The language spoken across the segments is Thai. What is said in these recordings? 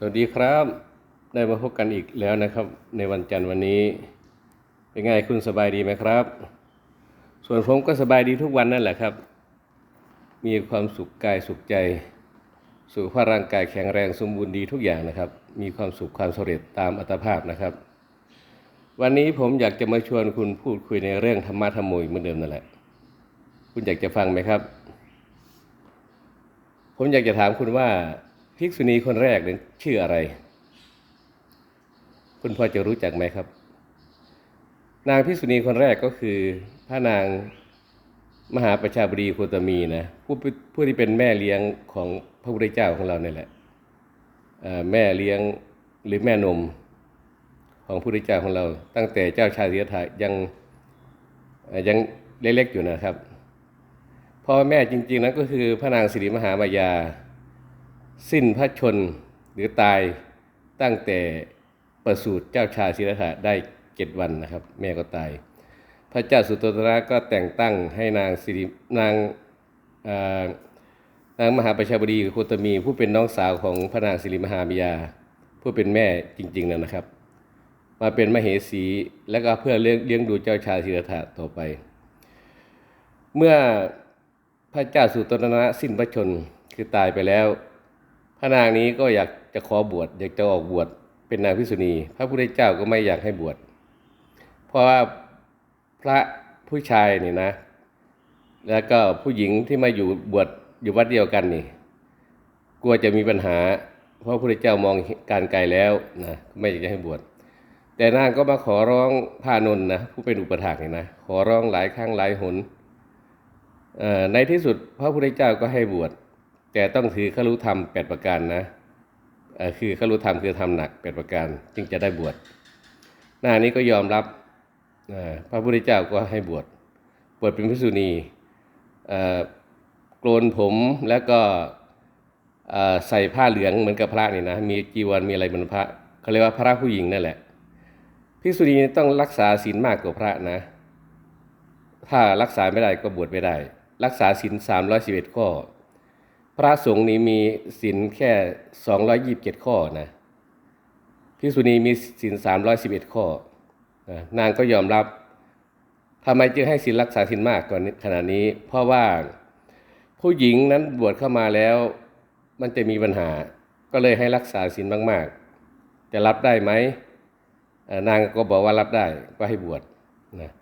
สวัสดีครับ ได้มาพบกันอีกแล้วนะครับ ในวันจันทร์วันนี้ เป็นไงคุณสบายดีไหมครับ ส่วนผมก็สบายดีทุกวันนั่นแหละครับ มีความสุขกายสุขใจ สุขภาพร่างกายแข็งแรงสมบูรณ์ดีทุกอย่างนะครับ มีความสุขความสำเร็จตามอัตภาพนะครับ วันนี้ผมอยากจะมาชวนคุณพูดคุยในเรื่องธรรมะธรรมโมอีกเหมือนเดิมนั่นแหละ คุณอยากจะฟังไหมครับ ผมอยากจะถามคุณว่า ภิกษุณีคนแรกเนี่ยชื่ออะไร คุณพ่อจะรู้จักไหมครับ นางภิกษุณีคนแรกก็คือพระนางมหาประชาบดีโคตมีนะผู้ผู้ที่เป็นแม่เลี้ยงของพระพุทธเจ้าของเราเนี่ยแหละแม่เลี้ยงหรือแม่นมของพระพุทธเจ้าของเรา ตั้งแต่เจ้าชายสิทธัตถะยังยังเล็กๆอยู่นะครับพ่อแม่จริงๆนั้นก็คือพระนางสิริมหามายา สิ้นพระชนหรือตายตั้งแต่ประสูติเจ้าชายสิทธัตถะได้เจ็ดวันนะครับ แม่ก็ตาย พระเจ้าสุโตตนะก็แต่งตั้งให้นางสิรินางนางมหาประชาบดีโคตมี ผู้เป็นน้องสาวของพระนางสิริมหามายา ผู้เป็นแม่จริงๆนั่นนะครับ มาเป็นมเหสีและก็เพื่อเลี้ยงยงดูเจ้าชายสิทธัตถะต่อไป เมื่อพระเจ้าสุโตตนะสิ้นพระชนคือตายไปแล้ว พระนางนี้ก็อยากจะขอบวชอยากจะออกบวชเป็นนางพิษุณี พระพุทธเจ้าก็ไม่อยากให้บวชเพราะว่าพระผู้ชายนี่นะ แล้วก็ผู้หญิงที่มาอยู่บวชอยู่วัดเดียวกันนี่ กลัวจะมีปัญหา เพราะพระพุทธเจ้ามองการไกลแล้วนะไม่อยากจะให้บวชแต่นางก็มาขอร้องพระนนนะผู้เป็นอุปถากนี่นะขอร้องหลายครั้งหลายหนในที่สุดพระพุทธเจ้าก็ให้บวช แต่ต้องถือขลุธรรมแปดประการนะเอ่อคือขลุธรรมคือทำหนักแปดประการจึงจะได้บวชหน้านี้ก็ยอมรับพระพุทธเจ้าก็ให้บวชบวชเป็นภิกษุณีโกนผมแล้วก็ใส่ผ้าเหลืองเหมือนกับพระนี่นะมีจีวรมีอะไรเหมือนพระเขาเรียกว่าพระผู้หญิงนั่นแหละภิกษุณีต้องรักษาศีลมากกว่าพระนะ ถ้ารักษาไม่ได้ก็บวชไม่ได้ รักษาศีลสามร้อยสิบเอ็ดข้อ พระสงฆ์นี้มีศีลแค่สองร้อยยี่สิบเจ็ดข้อนะภิกษุณีมีศีลสามร้อยสิบเอ็ดข้อนะนางก็ยอมรับทำไมจึงให้ศีลรักษาศีลมากกว่านี้ขนาดนี้ เพราะว่าผู้หญิงนั้นบวชเข้ามาแล้ว มันจะมีปัญหา ก็เลยให้รักษาศีลมาก ๆ จะรับได้ไหมนางก็บอกว่ารับได้ก็ให้บวชนะ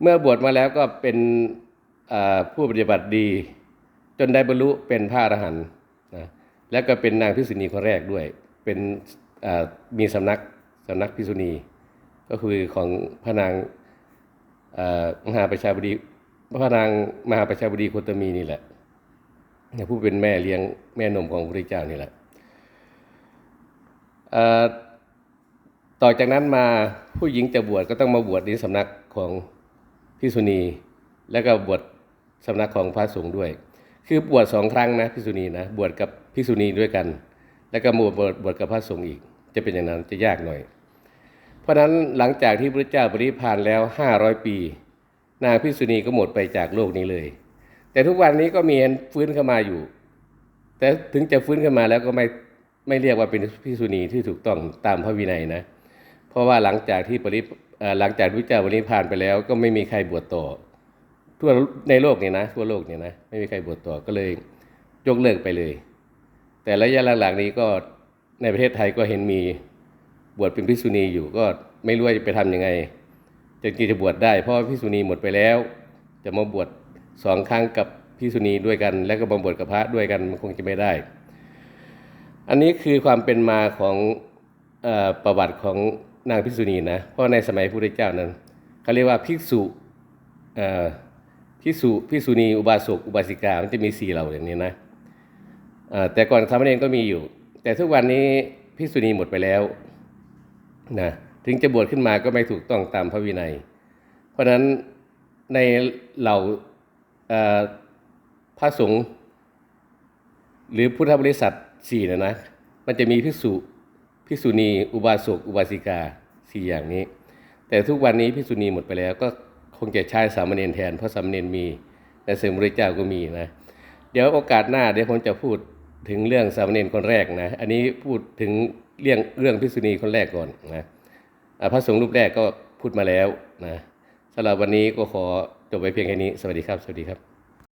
เมื่อบวชมาแล้วก็เป็นผู้ปฏิบัติดี จนได้บรรลุเป็นพระอรหันต์นะแล้วก็เป็นนางพิษุณีคนแรกด้วย เป็นมีสำนักสำนักพิษุณี ก็คือของพระนางมหาประชาบดีพระนางมหาประชาบดีโคตมีนี่แหละผู้เป็นแม่เลี้ยงแม่นมของพระพุทธเจ้านี่แหละต่อจากนั้นมาผู้หญิงจะบวชก็ต้องมาบวชในสำนักของพิษุณี แล้วก็บวชสำนักของพระสงฆ์ด้วย คือบวชสองครั้งนะพิษุณีนะบวชกับพิษุณีด้วยกัน แล้วก็มาบวชบวชกับพระสงฆ์อีก จะเป็นอย่างนั้นจะยากหน่อย เพราะฉะนั้นหลังจากที่พระเจ้าปริพานแล้วห้าร้อยปี นางพิษุณีก็หมดไปจากโลกนี้เลย แต่ทุกวันนี้ก็มีฟื้นเข้ามาอยู่ แต่ถึงจะฟื้นขึ้นมาแล้วก็ไม่ไม่เรียกว่าเป็นพิษุณีที่ถูกต้องตามพระวินัยนะ เพราะว่าหลังจากที่ปริหลังจากพระเจ้าปริพพานไปแล้ว ก็ไม่มีใครบวชต่อ ทั่วในโลกเนี่ยนะ ทั่วโลกเนี่ยนะไม่มีใครบวชต่อก็เลยยกเลิกไปเลย แต่ระยะหลังๆนี้ก็ในประเทศไทยก็เห็นมีบวชเป็นภิกษุณีอยู่ก็ไม่รู้ว่าจะไปทำยังไงจะกี่จะบวชได้ เพราะภิกษุณีหมดไปแล้ว จะมาบวชสองครั้งกับภิกษุณีด้วยกัน แล้วก็มาบวชกับพระด้วยกันมันคงจะไม่ได้ อันนี้คือความเป็นมาของอประวัติของนางภิกษุณีนะเพราะในสมัยพระพุทธเจ้านั้นเขาเรียกว่าภิกษุ พิสุพิสุณีอุบาสกอุบาสิกา มันจะมีสี่เหล่าอย่างนี้นะแต่ก่อนสามเณรก็มีอยู่ แต่ทุกวันนี้พิสุณีหมดไปแล้วนะถึงจะบวชขึ้นมาก็ไม่ถูกต้องตามพระวินัย เพราะฉะนั้นในเหล่าพระสงฆ์หรือพุทธบริษัทสี่นะนะ มันจะมีพิสุพิสุณี อุบาสกอุบาสิกาสี่อย่างนี้ แต่ทุกวันนี้พิสุณีหมดไปแล้วก็ คงจะใช้สามเณรแทนเพราะสามเณรมีแต่เสริมริเจ้าก็มีนะ เดี๋ยวโอกาสหน้าเดี๋ยวผมจะพูดถึงเรื่องสามเณรคนแรกนะ อันนี้พูดถึงเรื่องเรื่องพิษุณีคนแรกก่อนนะพระสงฆ์รูปแรกก็พูดมาแล้วนะสำหรับวันนี้ก็ขอจบไปเพียงแค่นี้ สวัสดีครับ สวัสดีครับ